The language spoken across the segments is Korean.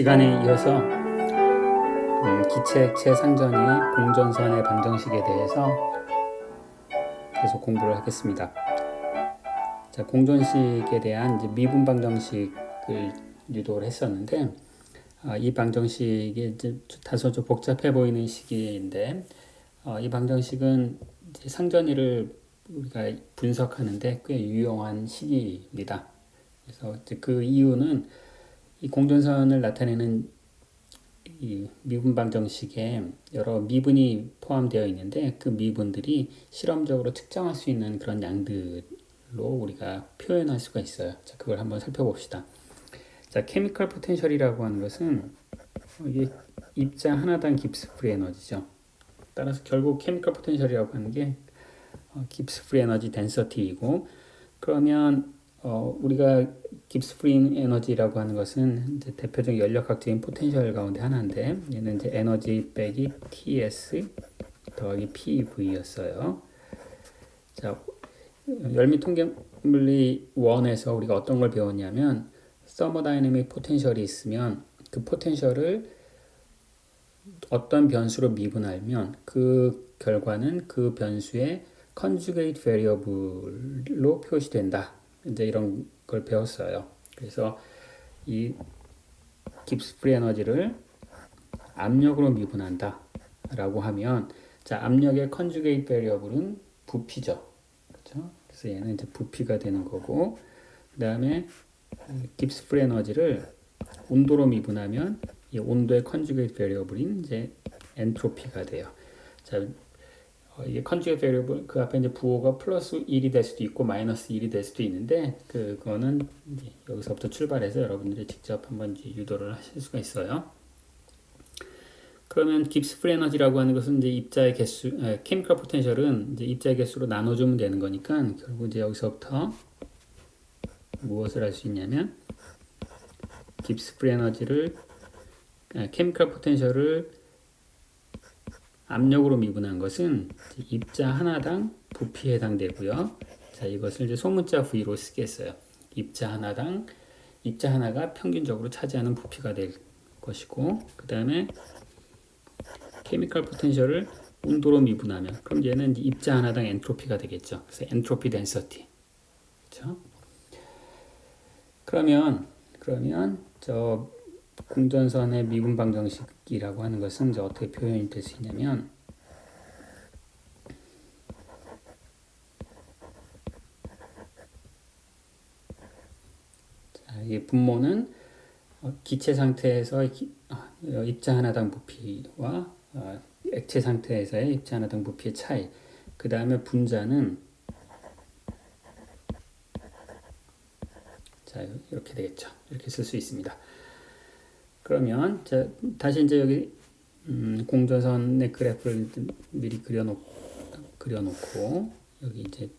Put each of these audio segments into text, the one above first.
시간에 이어서 음, 기체 상전의 공전선의 방정식에 대해서 계속 공부를 하겠습니다. 자, 공전식에 대한 미분 방정식을 유도를 했었는데 어, 이 방정식이 다소 좀 복잡해 보이는 식인데 어, 이 방정식은 상전이를 우리가 분석하는데 꽤 유용한 식입니다. 그래서 그 이유는 이 공전선을 나타내는 이 미분 방정식에 여러 미분이 포함되어 있는데 그 미분들이 실험적으로 측정할 수 있는 그런 양들로 우리가 표현할 수가 있어요. 자, 그걸 한번 살펴봅시다. 자, 케미컬 포텐셜이라고 하는 것은 이게 입자 하나당 깁스 프리 에너지죠. 따라서 결국 케미컬 포텐셜이라고 하는 게 어, 깁스 프리 에너지 덴서티이고 그러면 어, 우리가 깁스 프리 에너지라고 하는 것은 대표적인 연력학적인 포텐셜 가운데 하나인데 얘는 이제 에너지 빼기 TS 더하기 PV였어요. 자, 열미 통계 물리 1에서 우리가 어떤 걸 배웠냐면 서머다이내믹 포텐셜이 있으면 그 포텐셜을 어떤 변수로 미분하면 그 결과는 그 변수의 conjugate variable로 표시된다. 이제 이런 걸 배웠어요. 그래서 이 깁스 프리 에너지를 압력으로 미분한다 라고 하면 자 압력의 컨주게이트 베리어블은 부피죠. 그렇죠? 그래서 얘는 이제 부피가 되는 거고 그 다음에 깁스 프리 에너지를 온도로 미분하면 이 온도의 컨주게이트 베리어블인 이제 엔트로피가 돼요. 자 어, 이게 컨주게이트 베리어블 그 앞에 이제 부호가 플러스 1이 될 수도 있고 마이너스 1이 될 수도 있는데 그거는 여기서부터 출발해서 여러분들이 직접 한번 유도를 하실 수가 있어요. 그러면 깁스 프리 에너지라고 하는 것은 이제 입자의 개수, 케미컬 포텐셜은 이제 입자의 개수로 나눠주면 되는 거니까 결국 이제 여기서부터 무엇을 할 수 있냐면 깁스 프리 에너지를 케미컬 포텐셜을 압력으로 미분한 것은 입자 하나당 부피에 해당되고요. 자, 이것을 이제 소문자 V로 쓰겠어요. 입자 하나당 입자 하나가 평균적으로 차지하는 부피가 될 것이고 그 다음에 케미컬 포텐셜을 온도로 미분하면 그럼 얘는 입자 하나당 엔트로피가 되겠죠. 그래서 엔트로피 덴서티. 그렇죠? 그러면 그러면 저 공전선의 미분 방정식이라고 하는 것은 이제 어떻게 표현이 될 수 있냐면 자, 이 분모는 기체 상태에서 입자 하나당 부피와 액체 상태에서의 입자 하나당 부피의 차이. 그 다음에 분자는 자 이렇게 되겠죠. 이렇게 쓸 수 있습니다. 그러면 자, 다시 이제 여기 음, 공전선의 그래프를 미리 그려놓 그려놓고 여기 이제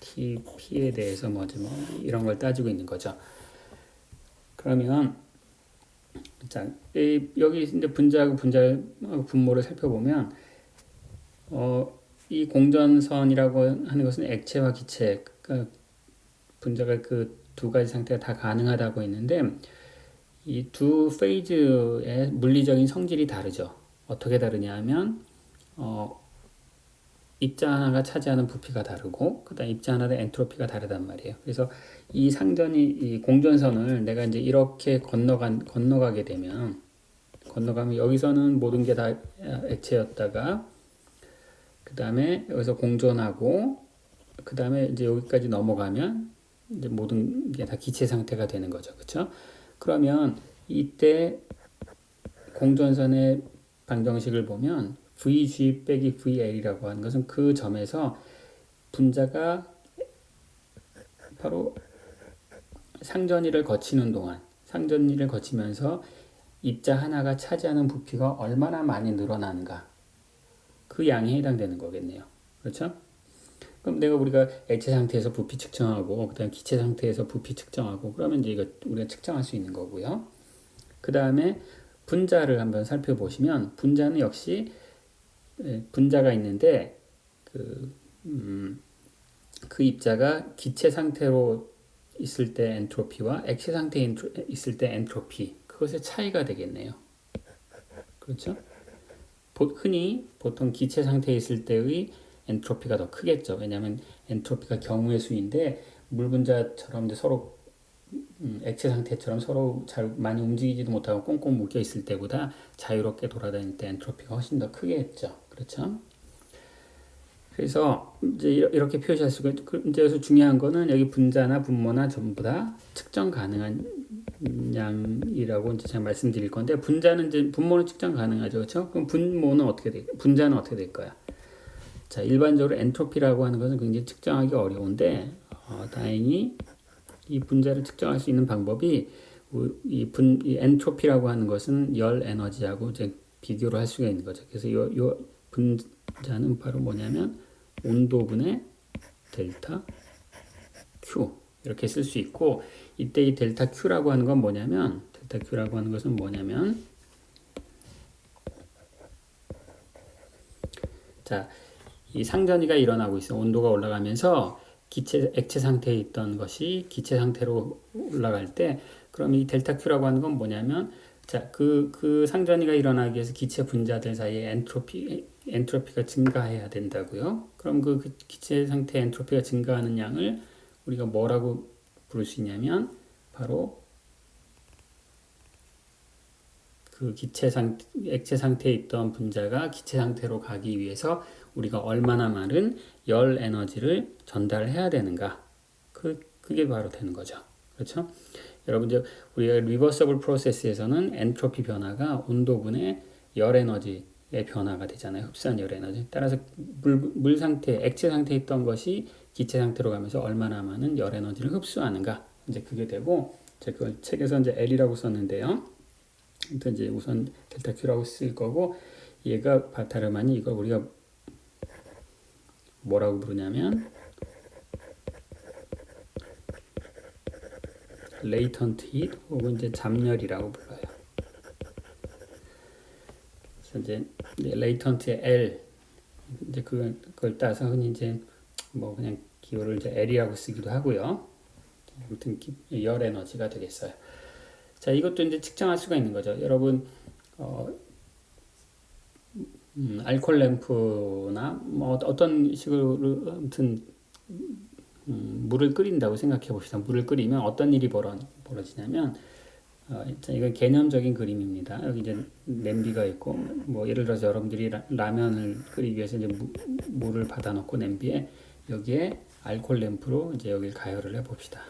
t p에 대해서 뭐지 뭐 이런 걸 따지고 있는 거죠. 그러면 자 여기 이제 분자하고 분자 분모를 살펴보면 어, 이 공전선이라고 하는 것은 액체와 기체 그러니까 분자가 그 두 가지 상태가 다 가능하다고 했는데 이 두 페이즈의 물리적인 성질이 다르죠. 어떻게 다르냐면 어, 입자 하나가 차지하는 부피가 다르고 그다음 입자 하나의 엔트로피가 다르단 말이에요. 그래서 이 상전이 이 공전선을 내가 이제 이렇게 건너간 건너가게 되면 건너가면 여기서는 모든 게 다 액체였다가 그다음에 여기서 공전하고 그다음에 이제 여기까지 넘어가면 이제 모든 게 다 기체 상태가 되는 거죠. 그렇죠? 그러면 이때 공전선의 방정식을 보면 VG 빼기 VL이라고 하는 것은 그 점에서 분자가 바로 상전이를 거치는 동안 상전이를 거치면서 입자 하나가 차지하는 부피가 얼마나 많이 늘어나는가 그 양에 해당되는 거겠네요. 그렇죠? 그럼 내가 우리가 액체 상태에서 부피 측정하고 그다음 기체 상태에서 부피 측정하고 그러면 이제 이거 우리가 측정할 수 있는 거고요. 그 다음에 분자를 한번 살펴보시면 분자는 역시 분자가 있는데 그, 음, 그 입자가 기체 상태로 있을 때 엔트로피와 액체 상태에 있을 때 엔트로피 그것의 차이가 되겠네요. 그렇죠? 보- 흔히 보통 기체 상태에 있을 때의 엔트로피가 더 크겠죠. 왜냐하면 엔트로피가 경우의 수인데 물 분자처럼 이제 서로 음, 액체 상태처럼 서로 잘 많이 움직이지도 못하고 꽁꽁 묶여 있을 때보다 자유롭게 돌아다닐 때 엔트로피가 훨씬 더 크겠죠. 그렇죠? 그래서 이제 이렇게 표시할 수가 있- 그 이제 여기서 중요한 거는 여기 분자나 분모나 전부 다 측정 가능한 양이라고 이제 제가 말씀드릴 건데 분자는 이제 분모는 측정 가능하죠, 그렇죠? 그럼 분모는 어떻게 돼? 분자는 어떻게 될 거야? 자, 일반적으로 엔트로피라고 하는 것은 굉장히 측정하기 어려운데 어, 다행히 이 분자를 측정할 수 있는 방법이 우- 이 분, 이 엔트로피라고 하는 것은 열 에너지하고 이제 비교를 할 수가 있는 거죠. 그래서 요, 요 분자는 바로 뭐냐면 온도분의 델타 Q 이렇게 쓸 수 있고 이때 이 델타 Q라고 하는 건 뭐냐면 델타 Q라고 하는 것은 뭐냐면 자, 이 상전이가 일어나고 있어. 온도가 올라가면서 기체 액체 상태에 있던 것이 기체 상태로 올라갈 때 그럼 이 델타 Q라고 하는 건 뭐냐면 자, 그, 그 상전이가 일어나기 위해서 기체 분자들 사이에 엔트로피, 엔트로피가 증가해야 된다고요. 그럼 그, 그 기체 상태 엔트로피가 증가하는 양을 우리가 뭐라고 부를 수 있냐면 바로 그 기체 상 액체 상태에 있던 분자가 기체 상태로 가기 위해서 우리가 얼마나 많은 열 에너지를 전달해야 되는가. 그 그게 바로 되는 거죠. 그렇죠? 여러분 이제 우리가 리버서블 프로세스에서는 엔트로피 변화가 온도분의 열 에너지의 변화가 되잖아요. 흡수한 열 에너지. 따라서 물, 물 상태 액체 상태에 있던 것이 기체 상태로 가면서 얼마나 많은 열 에너지를 흡수하는가. 이제 그게 되고 제가 그걸 책에서 이제 L이라고 썼는데요. 이제 우선 델타 Q라고 쓸 거고 얘가 아니 이걸 우리가 뭐라고 부르냐면 레이턴트 히 혹은 이제 잠열이라고 불러요. 그래서 이제 레이턴트의 L 이제 그걸, 따서 흔히 이제 뭐 그냥 기호를 이제 L이라고 쓰기도 하고요. 아무튼 기- 열 에너지가 되겠어요. 자, 이것도 이제 측정할 수가 있는 거죠. 여러분, 어, 음, 알콜 램프나 뭐 어- 어떤 식으로 아무튼 음, 물을 끓인다고 생각해 봅시다. 물을 끓이면 어떤 일이 벌어, 벌어지냐면 어, 자, 이건 개념적인 그림입니다. 여기 이제 냄비가 있고 뭐 예를 들어서 여러분들이 라, 라면을 끓이기 위해서 이제 무, 물을 받아 놓고 냄비에 여기에 알콜 램프로 이제 여기를 가열을 해 봅시다.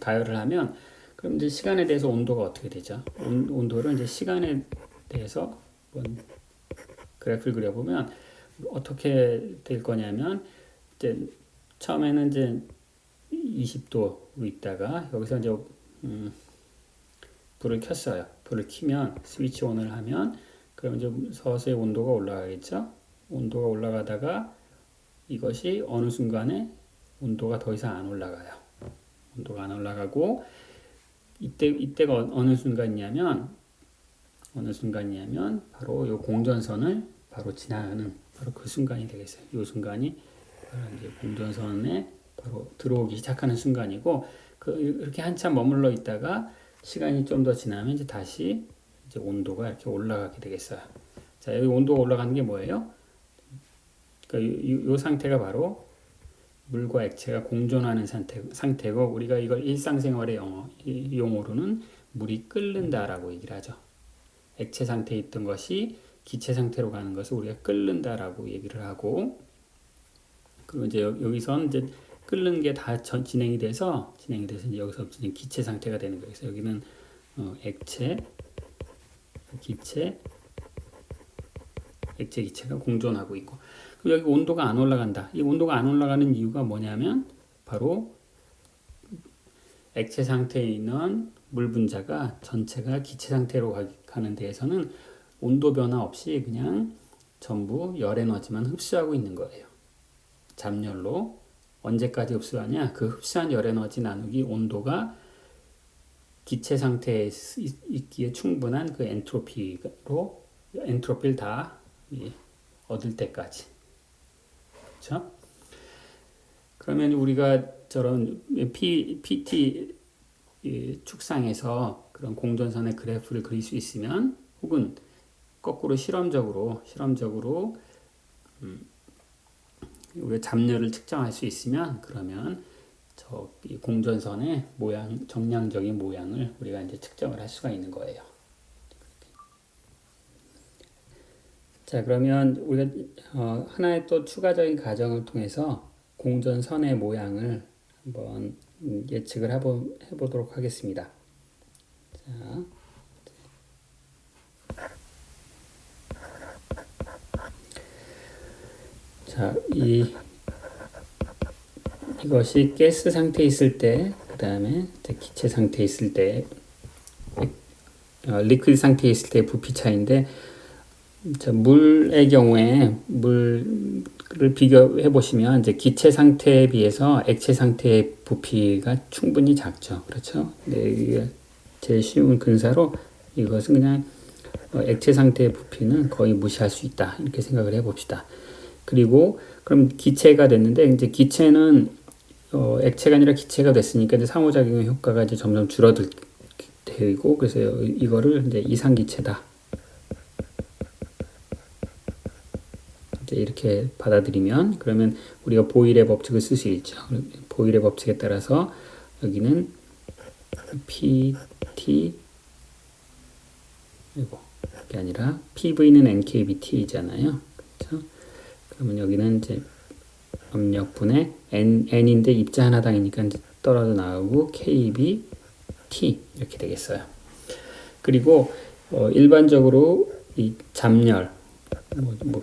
가열을 하면 그럼 이제 시간에 대해서 온도가 어떻게 되죠? 온, 온도를 이제 시간에 대해서 한번 그래프를 그려보면 어떻게 될 거냐면 이제 처음에는 이제 20도로 있다가 여기서 이제 음, 불을 켰어요. 불을 켜면 스위치 온을 하면 그럼 이제 서서히 온도가 올라가겠죠. 온도가 올라가다가 이것이 어느 순간에 온도가 더 이상 안 올라가요. 온도가 안 올라가고 이때 이때가 어- 어느 순간이냐면 어느 순간이냐면 바로 요 공전선을 바로 지나가는 바로 그 순간이 되겠어요. 요 순간이 바로 이제 공전선에 바로 들어오기 시작하는 순간이고 그 이렇게 한참 머물러 있다가 시간이 좀 더 지나면 이제 다시 이제 온도가 이렇게 올라가게 되겠어요. 자 여기 온도가 올라가는 게 뭐예요? 그러니까 요, 요- 요 상태가 바로 물과 액체가 공존하는 상태, 상태 고 우리가 이걸 일상생활의 영어, 이- 용어로는 물이 끓는다라고 얘기를 하죠. 액체 상태에 있던 것이 기체 상태로 가는 것을 우리가 끓는다라고 얘기를 하고 그리고 이제 여- 여기선 이제 끓는 게 다 진행이 돼서 진행이 돼서 이제 여기서부터 기체 상태가 되는 거예요. 그래서 여기는 어, 액체, 기체, 액체 기체가 공존하고 있고 여기 온도가 안 올라간다. 이 온도가 안 올라가는 이유가 뭐냐면 바로 액체 상태에 있는 물 분자가 전체가 기체 상태로 가- 가는 데에서는 온도 변화 없이 그냥 전부 열 에너지만 흡수하고 있는 거예요. 잠열로 언제까지 흡수하냐? 그 흡수한 열 에너지 나누기 온도가 기체 상태에 있- 있기에 충분한 그 엔트로피로 엔트로피를 다 이, 얻을 때까지. 그렇죠? 그러면 우리가 저런 P, PT 이 축상에서 그런 공전선의 그래프를 그릴 수 있으면 혹은 거꾸로 실험적으로 실험적으로 음, 우리가 잡열을 측정할 수 있으면 그러면 저이 공전선의 모양 정량적인 모양을 우리가 이제 측정을 할 수가 있는 거예요. 자 그러면 우리가 어, 하나의 또 추가적인 가정을 통해서 공전선의 모양을 한번 음, 예측을 해보, 해보도록 하겠습니다. 자, 자, 이 이것이 가스 상태에 있을 때, 그 다음에 기체 상태에 있을 때, 어, 리퀴드 상태에 있을 때 부피 차인데, 자, 물의 경우에 물을 비교해 보시면 이제 기체 상태에 비해서 액체 상태의 부피가 충분히 작죠. 그렇죠? 네, 이게 제일 쉬운 근사로 이것은 그냥 어, 액체 상태의 부피는 거의 무시할 수 있다. 이렇게 생각을 해 봅시다. 그리고 그럼 기체가 됐는데 이제 기체는 어, 액체가 아니라 기체가 됐으니까 이제 상호작용 효과가 이제 점점 줄어들고 그래서 이거를 이제 이상 기체다. 이제 이렇게 받아들이면 그러면 우리가 보일의 법칙을 쓸 수 있죠. 보일의 법칙에 따라서 여기는 P, T 이거 이게 아니라 PV는 NKBT이잖아요. 그렇죠? 그러면 여기는 이제 압력분의 n n인데 입자 하나당이니까 떨어져 나오고 kb t 이렇게 되겠어요. 그리고 어, 일반적으로 이 잡열 뭐, 뭐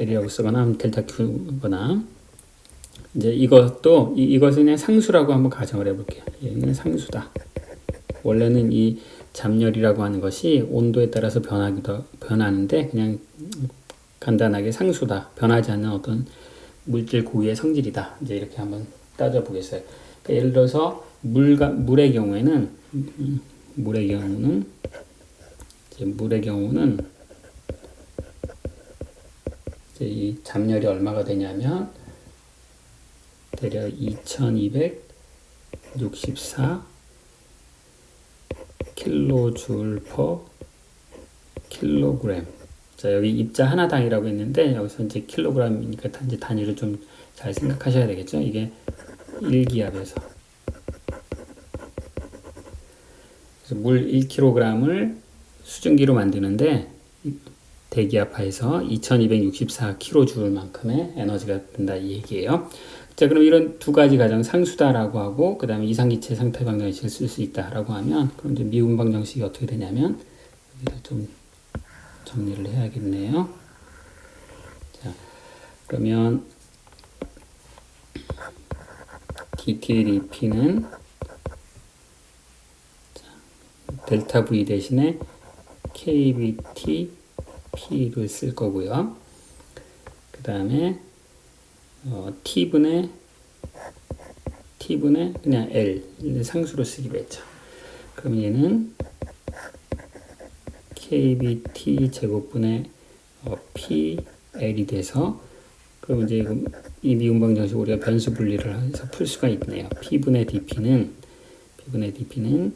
L이라고 쓰거나 델타 Q거나 이제 이것도 이, 이것은 그냥 상수라고 한번 가정을 해볼게요. 얘는 상수다. 원래는 이 잡열이라고 하는 것이 온도에 따라서 변하기도 변하는데 그냥 간단하게 상수다. 변하지 않는 어떤 물질 고유의 성질이다. 이제 이렇게 한번 따져 보겠어요. 그러니까 예를 들어서 물과 물의 경우에는 음, 물의 경우는 물의 경우는 이 잡열이 얼마가 되냐면 대략 2264 킬로줄 퍼 킬로그램 자, 여기 입자 하나당이라고 했는데 여기서 이제 킬로그램이니까 이제 단위를 좀 잘 생각하셔야 되겠죠. 이게 1기압에서 그래서 물 1kg을 수증기로 만드는데 대기압하에서 2264kJ만큼의 에너지가 든다 이 얘기예요. 자, 그럼 이런 두 가지 가정 상수다라고 하고 그다음에 이상기체 상태 방정식을 쓸 수 있다라고 하면 그럼 이제 미분 방정식이 어떻게 되냐면 여기서 좀 정리를 해야겠네요. 자, 그러면 DTDP는 델타 V 대신에 KBTP를 쓸 거고요. 그 다음에 어, T분의 T분의 그냥 L 상수로 쓰기로 했죠. 그럼 얘는 KBT 제곱분의 어, PL이 돼서 그럼 이제 이 미분방 정식 우리가 변수 분리를 해서 풀 수가 있네요. P분의 DP는 P분의 DP는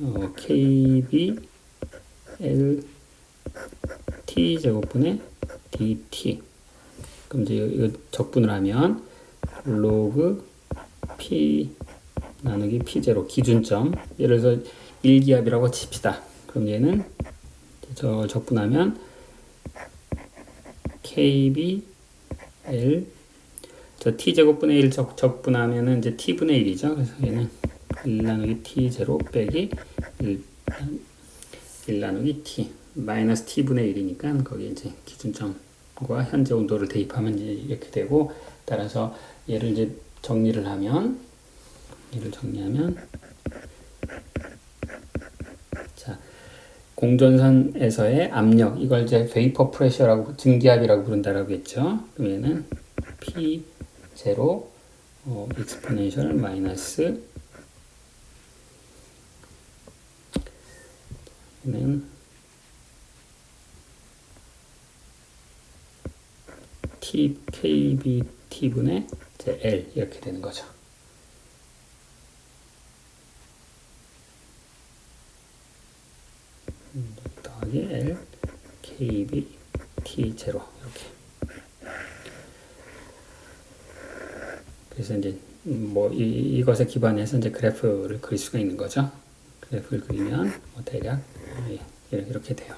어, KB L T 제곱분의 DT 그럼 이제 이거 적분을 하면 로그 P 나누기 P0 기준점 예를 들어서 1기압이라고 칩시다. 그럼 얘는 저 적분하면 KB L 저 t 제곱분의 1 적, 적분하면은 이제 t분의 1이죠. 그래서 얘는 1 나누기 t0 빼기 1, 1 나누기 t 마이너스 t분의 1이니까 거기 이제 기준점과 현재 온도를 대입하면 이렇게 되고 따라서 얘를 이제 정리를 하면 얘를 정리하면 공전선에서의 압력 이걸 이제 베이퍼 프레셔라고 증기압이라고 부른다라고 했죠. 그럼 얘는 P 제로 어, 익스포넨셜 마이너스 T KB T분의 이제 L 이렇게 되는 거죠. 음, 더하기 L KB T0 이렇게 그래서 이제 뭐 이, 이것에 기반해서 이제 그래프를 그릴 수가 있는 거죠. 그래프를 그리면 뭐 대략 예, 이렇게 돼요.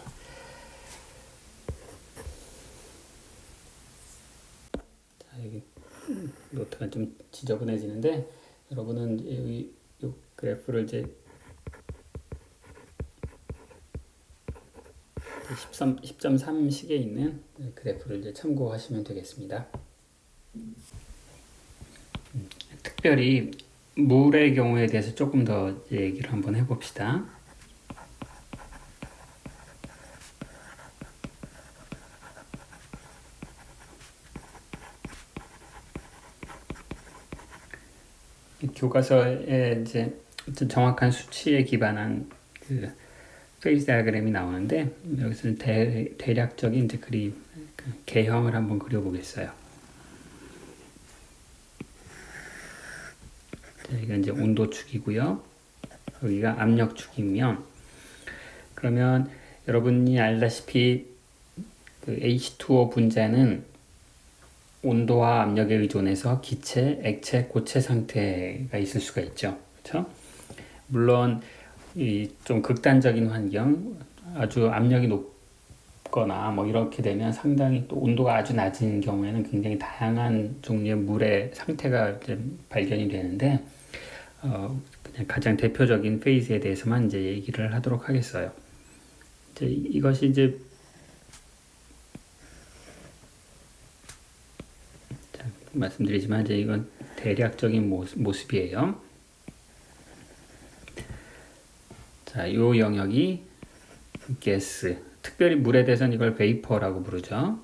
자, 여기 노트가 좀 지저분해지는데 여러분은 이, 이 그래프를 이제 13, 10.3식에 있는 그래프를 이제 참고하시면 되겠습니다. 음, 특별히 물의 경우에 대해서 조금 더 얘기를 한번 해봅시다. 교과서에 이제 정확한 수치에 기반한 그 페이스 다이어그램이 나오는데 여기서는 대, 대략적인 이제 그림 그 개형을 한번 그려보겠어요. 자, 이건 이제 온도축이고요. 여기가 압력축이면 그러면 여러분이 알다시피 그 H2O 분자는 온도와 압력에 의존해서 기체, 액체, 고체 상태가 있을 수가 있죠. 그렇죠? 물론 이 좀 극단적인 환경, 아주 압력이 높거나 뭐 이렇게 되면 상당히 또 온도가 아주 낮은 경우에는 굉장히 다양한 종류의 물의 상태가 이제 발견이 되는데 어, 그냥 가장 대표적인 페이즈에 대해서만 이제 얘기를 하도록 하겠어요. 이제 이것이 이제 자, 말씀드리지만 이제 이건 대략적인 모습, 모습 이에요. 자, 요 영역이 가스, 특별히 물에 대해서는 이걸 베이퍼라고 부르죠.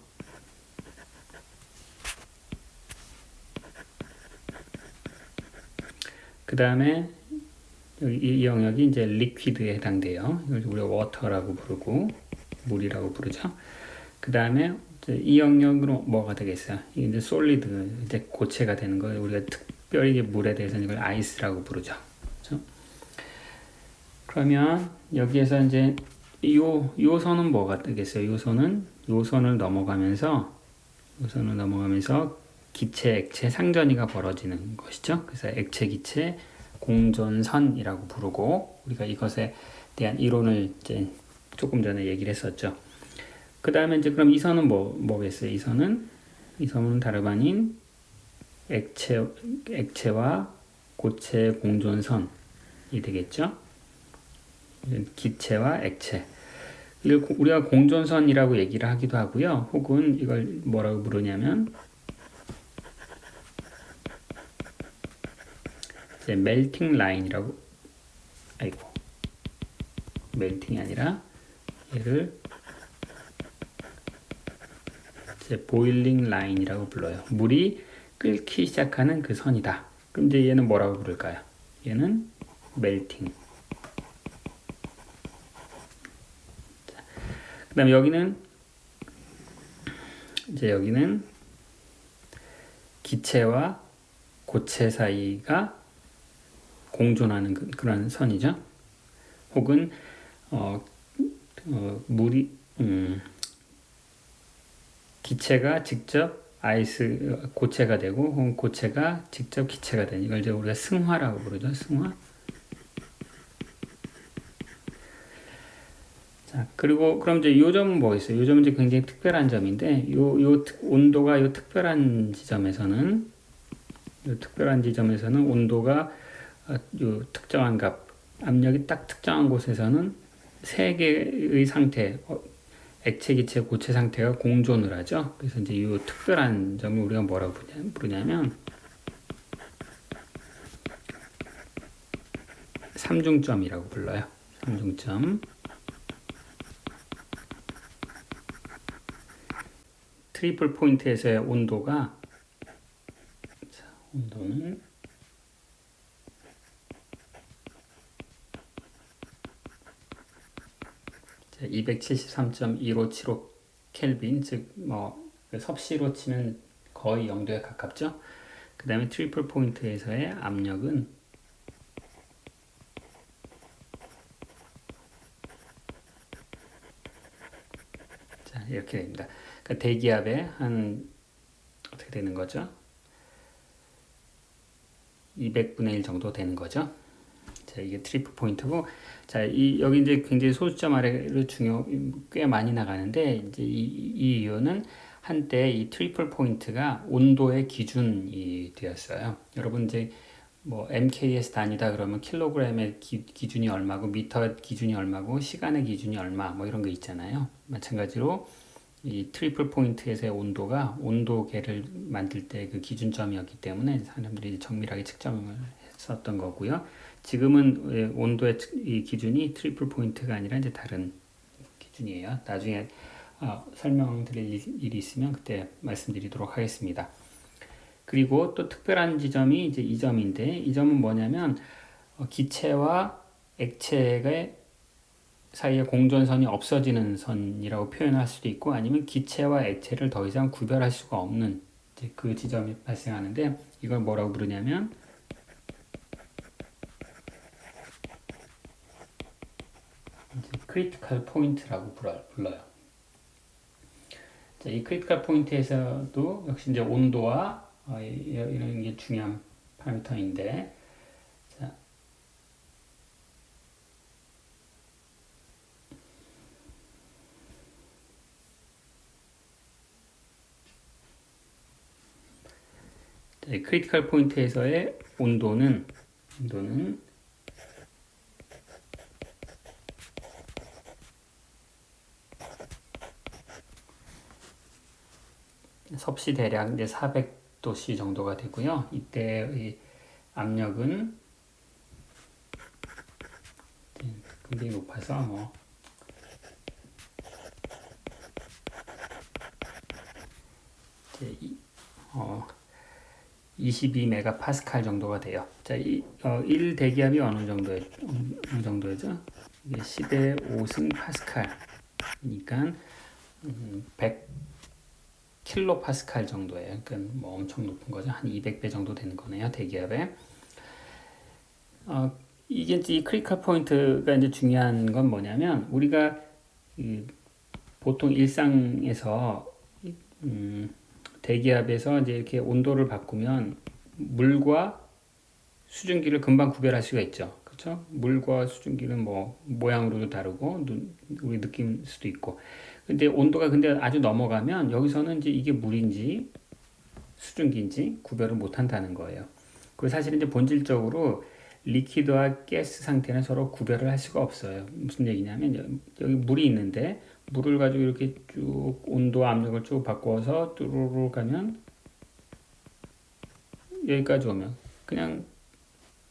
그 다음에 이 영역이 이제 리퀴드에 해당돼요. 이걸 우리가 워터라고 부르고 물이라고 부르죠. 그 다음에 이 영역으로 뭐가 되겠어요? 이게 이제 솔리드, 이제 고체가 되는 거예요. 우리가 특별히 물에 대해서는 이걸 아이스라고 부르죠. 그렇죠? 그러면 여기에서 이제 요, 요 선은 뭐가 되겠어요? 요 선은 요 선을 넘어가면서 요 선을 넘어가면서 기체, 액체 상전이가 벌어지는 것이죠. 그래서 액체, 기체 공존선이라고 부르고 우리가 이것에 대한 이론을 이제 조금 전에 얘기를 했었죠. 그 다음에 이제 그럼 이 선은 뭐 뭐겠어요? 이 선은 이 선은 다름 아닌 액체 액체와 고체 공존선이 되겠죠. 기체와 액체. 우리가 공존선이라고 얘기를 하기도 하고요. 혹은 이걸 뭐라고 부르냐면 이제 멜팅 라인이라고 아이고 멜팅이 아니라 얘를 이제 보일링 라인이라고 불러요. 물이 끓기 시작하는 그 선이다. 그럼 이제 얘는 뭐라고 부를까요? 얘는 멜팅. 그 다음 여기는 이제 여기는 기체와 고체 사이가 공존하는 그, 그런 선이죠. 혹은 어, 어, 물이 음, 기체가 직접 아이스 고체가 되고 혹은 고체가 직접 기체가 되는 이걸 이제 우리가 승화라고 부르죠. 승화. 자 그리고 그럼 이제 요 점은 뭐 있어요? 요 점은 이제 굉장히 특별한 점인데 요 요 온도가 요 특별한 지점에서는 요 특별한 지점에서는 온도가 어, 요 특정한 값 압력이 딱 특정한 곳에서는 세 개의 상태 어, 액체, 기체, 고체 상태가 공존을 하죠. 그래서 이제 이 특별한 점을 우리가 뭐라고 부르냐면 삼중점이라고 불러요. 삼중점. 트리플 포인트에서의 온도가 자, 온도는 273.1575 켈빈, 즉, 뭐, 섭씨로 치면 거의 0도에 가깝죠. 그 다음에 트리플 포인트에서의 압력은 자 이렇게 됩니다. 그러니까 대기압에 한 어떻게 되는 거죠? 200분의 1 정도 되는 거죠. 자, 이게 트리플 포인트고, 자, 이, 여기 이제 굉장히 소수점 아래로 중요, 꽤 많이 나가는데, 이제 이, 이 이유는 한때 이 트리플 포인트가 온도의 기준이 되었어요. 여러분 이제 뭐 MKS 단위다 그러면 킬로그램의 기, 기준이 얼마고, 미터 기준이 얼마고, 시간의 기준이 얼마, 뭐 이런 거 있잖아요. 마찬가지로 이 트리플 포인트에서의 온도가 온도계를 만들 때 그 기준점이었기 때문에 사람들이 정밀하게 측정을 했었던 거고요. 지금은 예, 온도의 측- 이 기준이 트리플 포인트가 아니라 이제 다른 기준이에요. 나중에 어, 설명드릴 일- 일이 있으면 그때 말씀드리도록 하겠습니다. 그리고 또 특별한 지점이 이제 이 점인데 이 점은 뭐냐면 어, 기체와 액체의 사이에 공전선이 없어지는 선이라고 표현할 수도 있고 아니면 기체와 액체를 더 이상 구별할 수가 없는 그 지점이 발생하는데 이걸 뭐라고 부르냐면 크리티컬 포인트라고 불러- 불러요. 자, 이 크리티컬 포인트에서도 역시 이제 온도와 어, 이- 이런 게 중요한 파라미터인데 자, 자, 이 크리티컬 포인트에서의 온도는 온도는 섭씨 대략 이제 400도씨 정도가 되고요. 이때의 압력은 굉장히 높아서 뭐 이제 이, 어, 22메가파스칼 정도가 돼요. 자, 이, 어, 1 대기압이 어느 정도에 어느 정도죠? 이게 10의 5승 파스칼이니까 음, 100 킬로 파스칼 정도예요. 그러니까 뭐 엄청 높은 거죠. 한 200배 정도 되는 거네요. 대기압에. 어, 이게 이 크리컬 포인트가 이제 중요한 건 뭐냐면 우리가 그 보통 일상에서 음, 대기압에서 이제 이렇게 온도를 바꾸면 물과 수증기를 금방 구별할 수가 있죠. 그렇죠? 물과 수증기는 뭐 모양으로도 다르고 눈, 우리 느낌 수도 있고. 근데 온도가 근데 아주 넘어가면 여기서는 이제 이게 물인지 수증기인지 구별을 못 한다는 거예요. 그 사실 이제 본질적으로 리퀴드와 가스 상태는 서로 구별을 할 수가 없어요. 무슨 얘기냐면 여- 여기 물이 있는데 물을 가지고 이렇게 쭉 온도 압력을 쭉 바꿔서 뚜루루 가면 여기까지 오면 그냥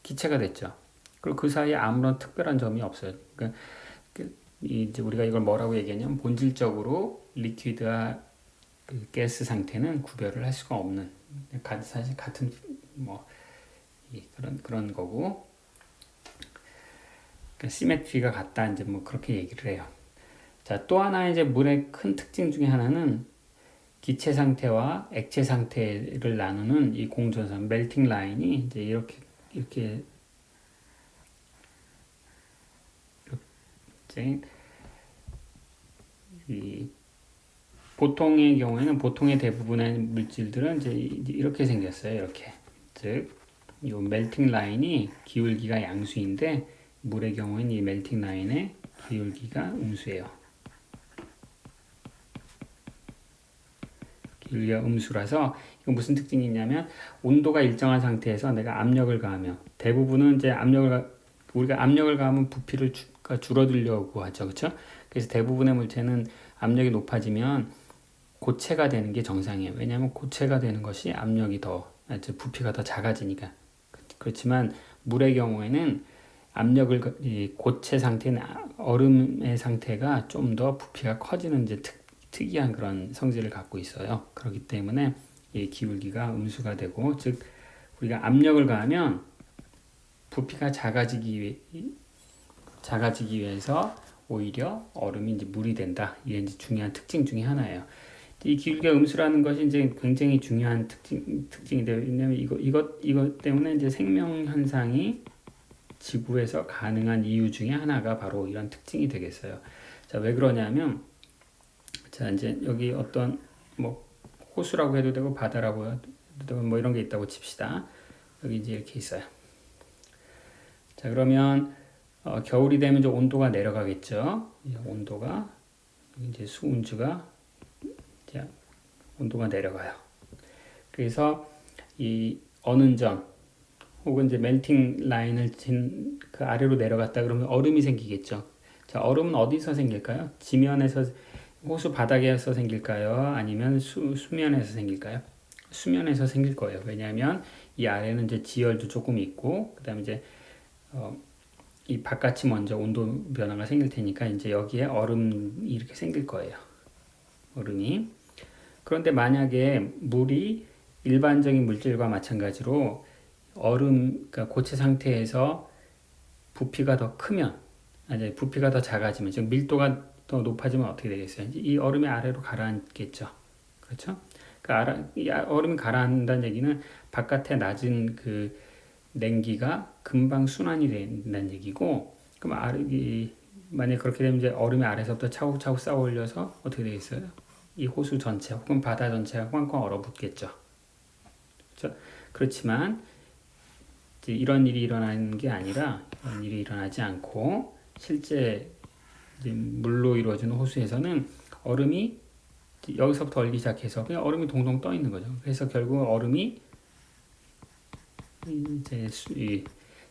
기체가 됐죠. 그리고 그 사이에 아무런 특별한 점이 없어요. 그러니까 그 이제 우리가 이걸 뭐라고 얘기하냐면 본질적으로 리퀴드와 그 가스 상태는 구별을 할 수가 없는 가- 사실 같은 뭐 이- 그런 그런 거고 그러니까 시메트리가 같다 이제 뭐 그렇게 얘기를 해요. 자, 또 하나 이제 물의 큰 특징 중에 하나는 기체 상태와 액체 상태를 나누는 이 공전선 멜팅 라인이 이제 이렇게 이렇게 이 보통의 경우에는 보통의 대부분의 물질들은 이제 이렇게 생겼어요. 이렇게 즉, 이 멜팅 라인이 기울기가 양수인데 물의 경우에는 이 멜팅 라인의 기울기가 음수예요. 기울기가 음수라서 이거 무슨 특징이 있냐면 온도가 일정한 상태에서 내가 압력을 가하면 대부분은 이제 압력을 가, 우리가 압력을 가하면 부피를 주, 가 줄어들려고 하죠, 그렇죠? 그래서 대부분의 물체는 압력이 높아지면 고체가 되는 게 정상이에요. 왜냐하면 고체가 되는 것이 압력이 더 부피가 더 작아지니까. 그렇지만 물의 경우에는 압력을 고체 상태는 아- 얼음의 상태가 좀 더 부피가 커지는 이제 특, 특이한 그런 성질을 갖고 있어요. 그렇기 때문에 이 기울기가 음수가 되고 즉 우리가 압력을 가하면 부피가 작아지기 작아지기 위해서 오히려 얼음이 이제 물이 된다. 이게 이제 중요한 특징 중에 하나예요. 이 기울기가 음수라는 것이 이제 굉장히 중요한 특징 특징인데 왜냐면 이거 이것 이것 때문에 이제 생명 현상이 지구에서 가능한 이유 중에 하나가 바로 이런 특징이 되겠어요. 자, 왜 그러냐면 자, 이제 여기 어떤 뭐 호수라고 해도 되고 바다라고 해도 되고 뭐 이런 게 있다고 칩시다. 여기 이제 이렇게 있어요. 자, 그러면 어, 겨울이 되면 이제 온도가 내려가겠죠. 이 온도가 이제 수온주가 이제 온도가 내려가요. 그래서 이 어는 점 혹은 이제 멜팅 라인을 진 그 아래로 내려갔다 그러면 얼음이 생기겠죠. 자, 얼음은 어디서 생길까요? 지면에서 호수 바닥에서 생길까요? 아니면 수, 수면에서 생길까요? 수면에서 생길 거예요. 왜냐하면 이 아래는 이제 지열도 조금 있고 그다음에 이제 어, 이 바깥이 먼저 온도 변화가 생길 테니까 이제 여기에 얼음이 이렇게 생길 거예요. 얼음이. 그런데 만약에 물이 일반적인 물질과 마찬가지로 얼음, 그러니까 고체 상태에서 부피가 더 크면, 아니 부피가 더 작아지면, 즉 밀도가 더 높아지면 어떻게 되겠어요? 이 얼음이 아래로 가라앉겠죠. 그렇죠? 그 아- 얼음이 가라앉는다는 얘기는 바깥에 낮은 그 냉기가 금방 순환이 된다는 얘기고, 그럼 이, 만약 그렇게 되면 이제 얼음이 아래서부터 차곡차곡 쌓아 올려서 어떻게 되겠어요? 이 호수 전체 혹은 바다 전체가 꽝꽝 얼어붙겠죠. 그렇죠? 그렇지만 이런 일이 일어나는 게 아니라 이런 일이 일어나지 않고 실제 물로 이루어지는 호수에서는 얼음이 여기서부터 얼기 시작해서 그냥 얼음이 동동 떠 있는 거죠. 그래서 결국 얼음이 이제 수- 이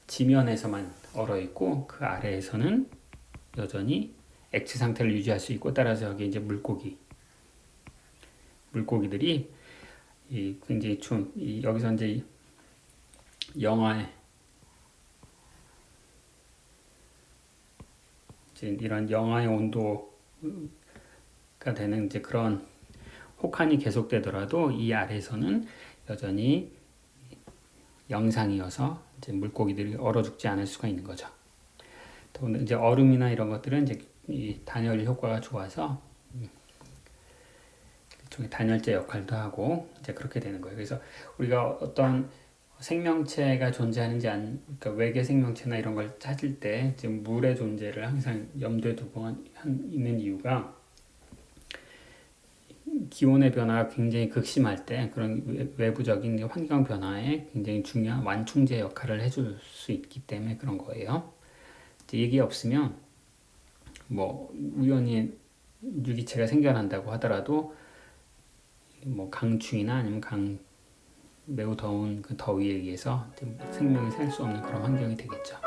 지면에서만 얼어 있고 그 아래에서는 여전히 액체 상태를 유지할 수 있고 따라서 여기 이제 물고기 물고기들이 이 굉장히 좀 이 여기서 이제 영하에 이제 이런 영하의 온도가 되는 이제 그런 혹한이 계속되더라도 이 아래에서는 여전히 영상이어서 이제 물고기들이 얼어 죽지 않을 수가 있는 거죠. 또 이제 얼음이나 이런 것들은 이제 이 단열 효과가 좋아서 음, 일종의 단열재 역할도 하고 이제 그렇게 되는 거예요. 그래서 우리가 어떤 생명체가 존재하는지 안, 그러니까 외계 생명체나 이런 걸 찾을 때 지금 물의 존재를 항상 염두에 두고 한- 한- 있는 이유가 기온의 변화가 굉장히 극심할 때 그런 외- 외부적인 환경 변화에 굉장히 중요한 완충제 역할을 해줄 수 있기 때문에 그런 거예요. 이게 없으면 뭐 우연히 유기체가 생겨난다고 하더라도 뭐 강추위나 아니면 강 매우 더운 그 더위에 의해서 좀 생명이 살 수 없는 그런 환경이 되겠죠.